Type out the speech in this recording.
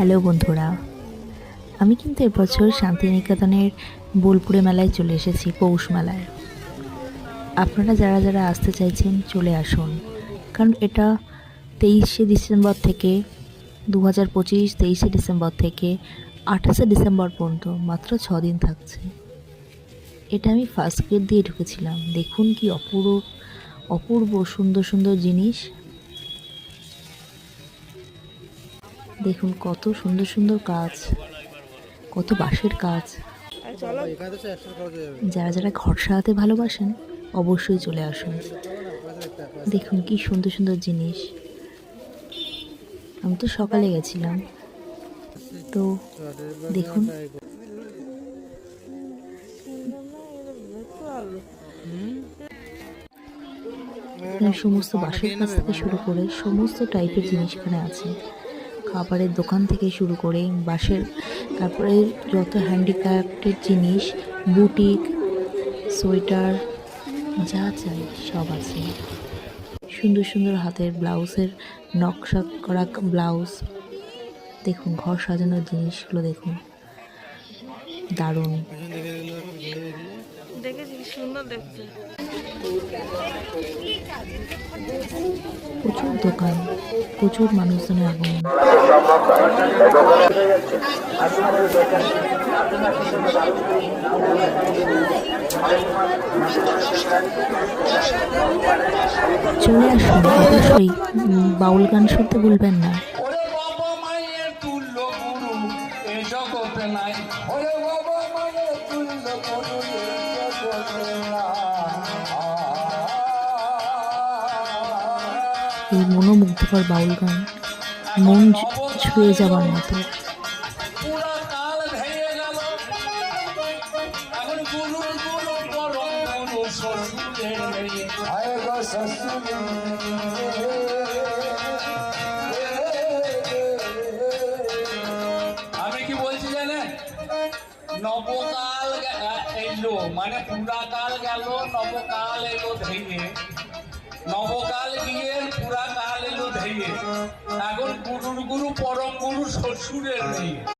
Hello বন্ধুরা, আমি কিন্তু এবছর শান্তিনিকেতনের বোলপুরে মেলায় চলে এসেছি, পৌষ মেলায়। আপনারা যারা যারা আসতে চাইছেন, চলে আসুন। কারণ এটা তেইশে ডিসেম্বর থেকে দু হাজার পঁচিশ তেইশে ডিসেম্বর থেকে আঠাশে ডিসেম্বর পর্যন্ত মাত্র ছ দিন থাকছে। এটা আমি ফার্স্ট গেট দিয়ে ঢুকেছিলাম। দেখুন কি অপূর্ব অপূর্ব সুন্দর সুন্দর জিনিস। দেখুন কত সুন্দর সুন্দর কাজ কত বাঁশের কাজ যারা যারা ঘর সাজাতে ভালোবাসেন, অবশ্যই চলে আসুন। দেখুন কি সুন্দর সুন্দর জিনিস। আমি তো সকালে গেছিলাম। তো দেখুন। সমস্ত বাঁশের কাজ থেকে শুরু করে সমস্ত টাইপের জিনিস এখানে আছে। খাবারের দোকান থেকে শুরু করে বাঁশের, তারপরে যত হ্যান্ডিক্রাফটের জিনিস, বুটিক, সোয়েটার, যা চাই সব আছে। সুন্দর সুন্দর হাতের ব্লাউজের নকশা করা ব্লাউজ। দেখুন, ঘর সাজানোর জিনিসগুলো দেখুন। দারুণ। দেখেছি, সুন্দর প্রচুর দোকান, প্রচুর মানুষজনের আগমন। চলে আসুন, অবশ্যই বাউল গান শুনতে ভুলবেন না। জগতে নাই। এই মনোমুগ্ধকর বাউল গান মন ছুঁয়ে যাবার মতো। পুরা আমি কি বলছি জানেন? নবকাল এলো মানে পুরাকাল গেল নবকাল এলো ধেয়ে নবকাল গিয়ে পুরাকাল এলো ধেয়ে এখন গুরুর গুরু পরম গুরু শ্বশুরের নেই